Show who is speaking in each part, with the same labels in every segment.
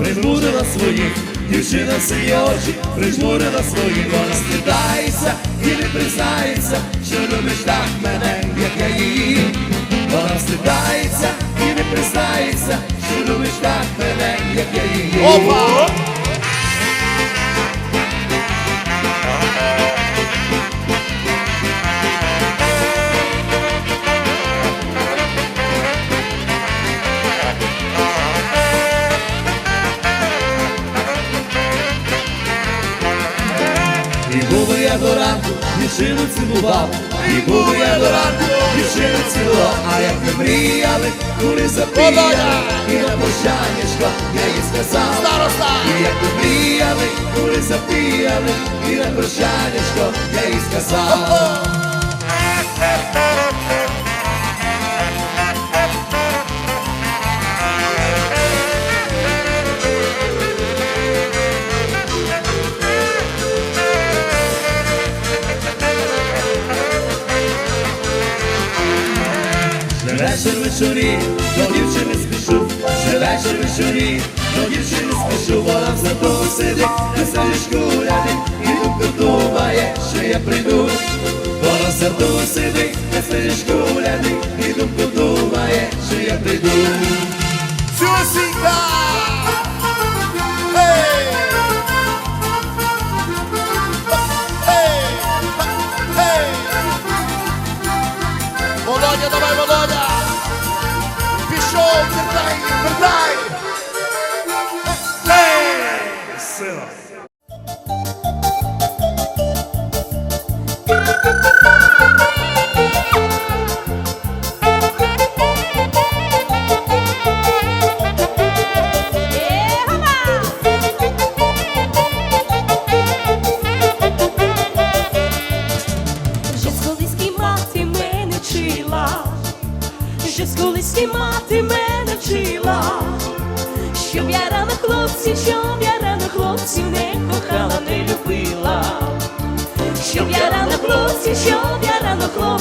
Speaker 1: Прижмурила свої, дівчина сині очі прижмурила свої, вона стидається і не признається, що любиш так мене, як я її. Вона стидається і не признається, що любиш так мене, як я її.
Speaker 2: Опа!
Speaker 1: Дівчину цілував, і був я до ранку, дівчину цілував, а як ми мріяли, кури запіяли, і на прощаннячко я їй сказав,
Speaker 2: Староста!
Speaker 1: і як ми мріяли, кури запіяли, і на прощанячко я їй сказав. Вечір вечорі, до дівчини спішу, ще вечір вечорі, до дівчини спішу, вона в саду сидить, на селішку рядить, і думку думає, що я прийду. Вона в саду сидить, на селішку рядить, і думку думає, що я прийду.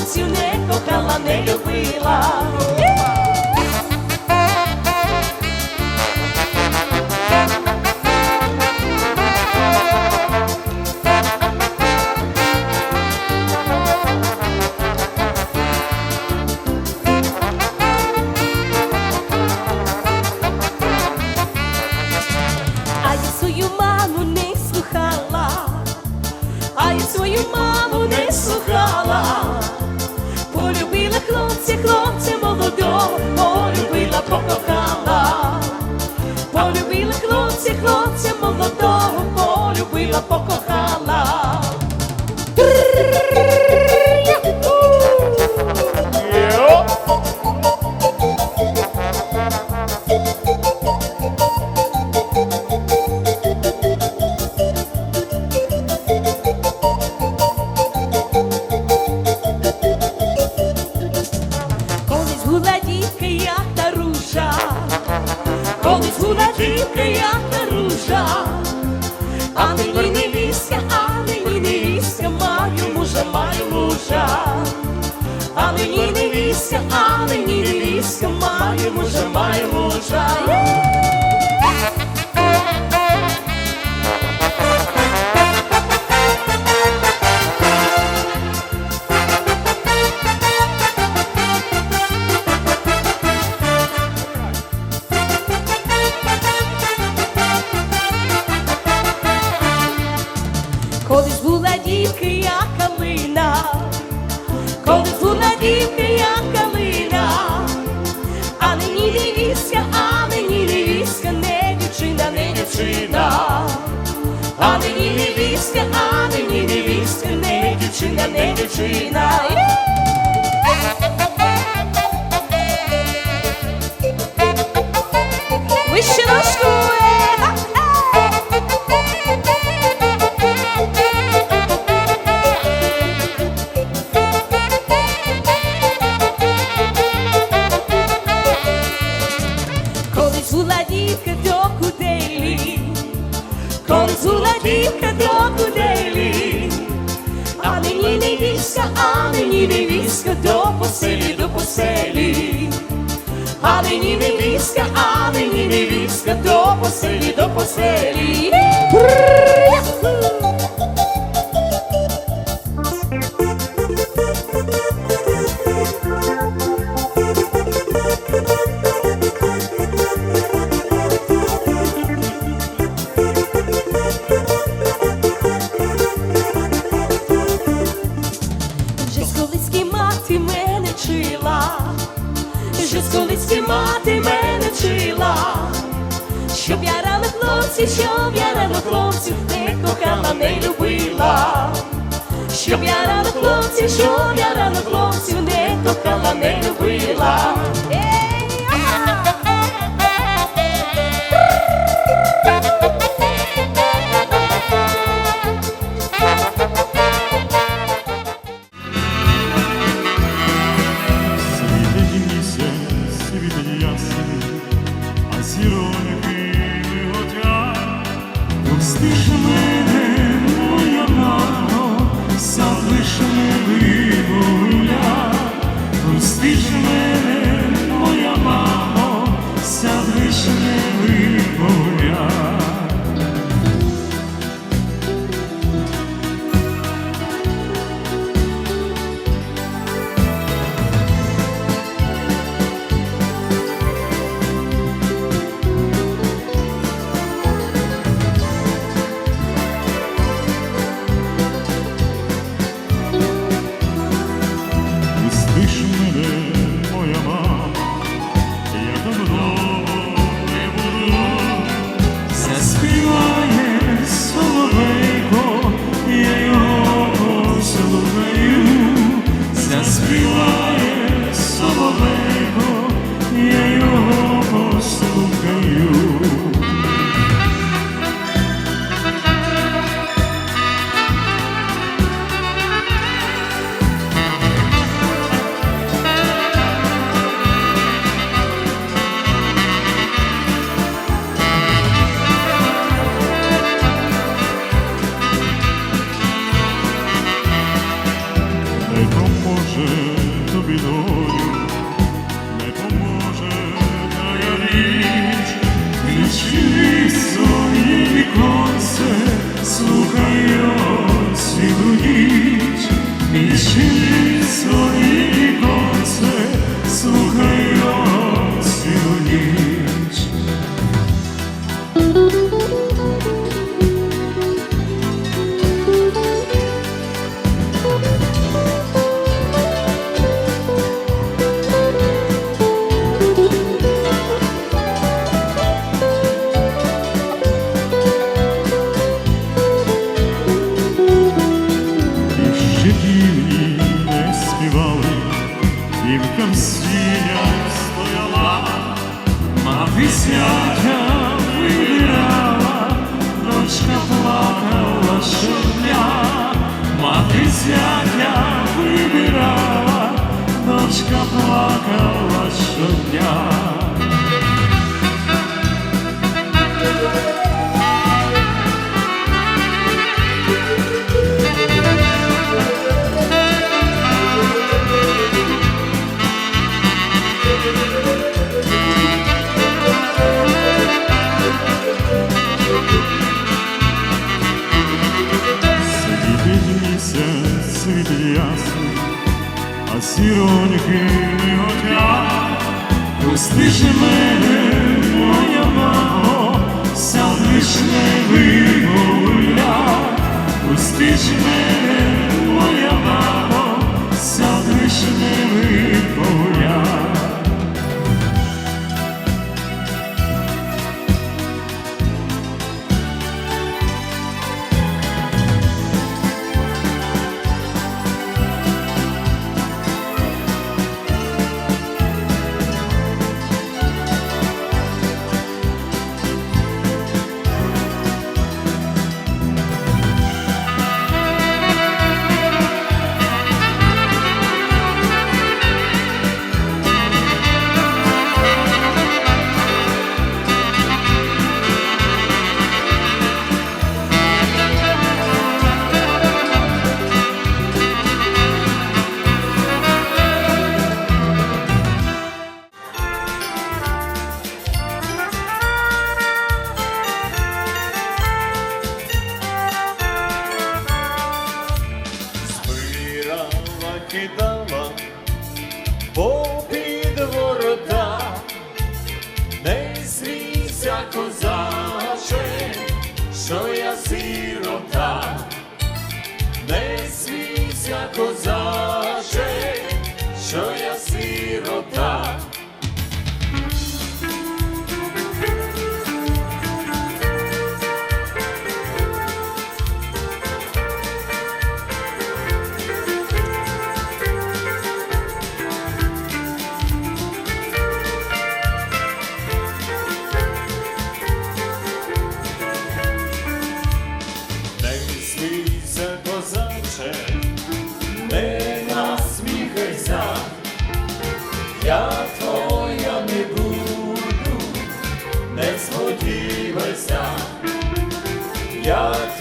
Speaker 3: Рано не кохала, не любила. cuida poco jala. Невістка, а нині невістка, маю мужа, невістка, а мені невістка, не дівчина, не дівчина. чоловіка до куделі, а мені не війська, а мені не війська, до поселі, до поселі, а мені не війська, а мені не війська, до поселі, до поселі. мати мене вчила, щоб я рано хлопці, щоб я рано хлопців, не кохала, не любила, щоб я рано хлопців, щоб я рано хлопців, не кохала, не любила.
Speaker 4: Е, Дівка в сінях стояла, мати сядя вибирала, дочка плакала щодня, мати сядя вибирала, дочка плакала щодня. що я сирота.
Speaker 5: Як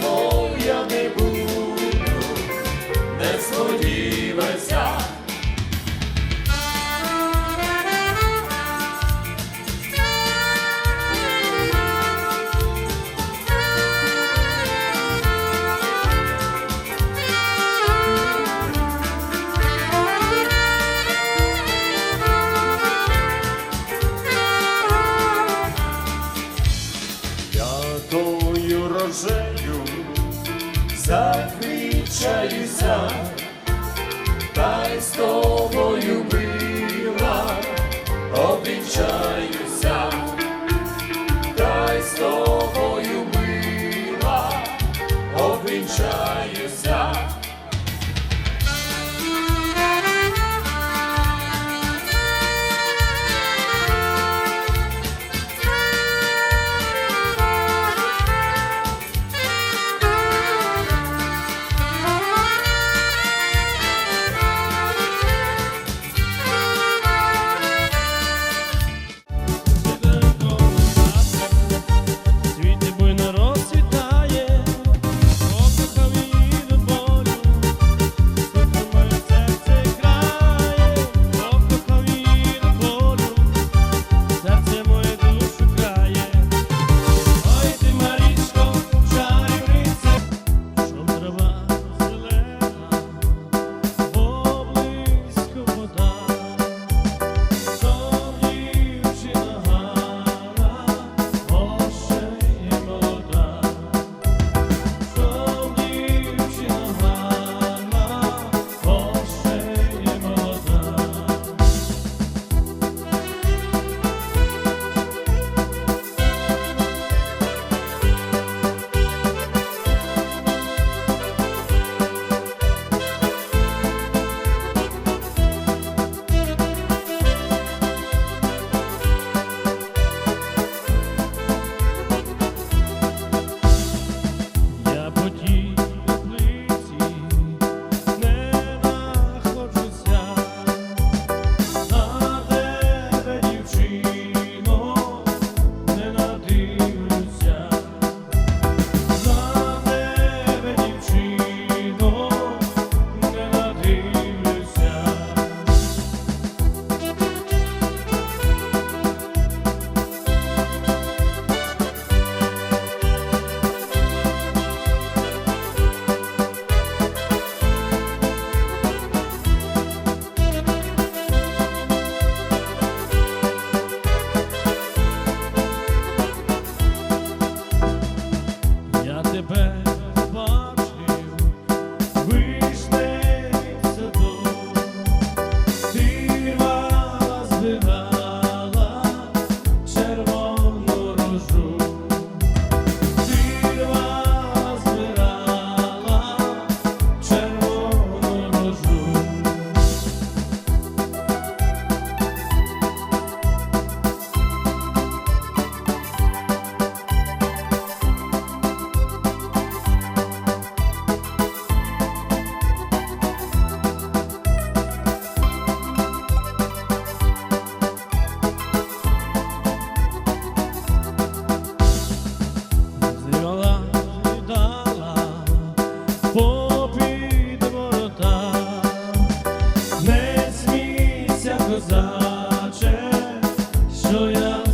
Speaker 5: želju Zakričaj sam Taj s tobom Joya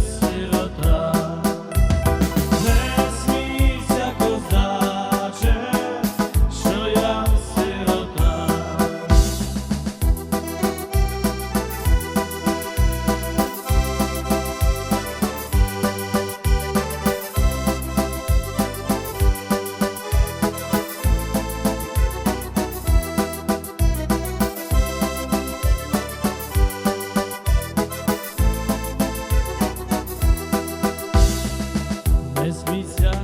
Speaker 5: Resmeyeceğim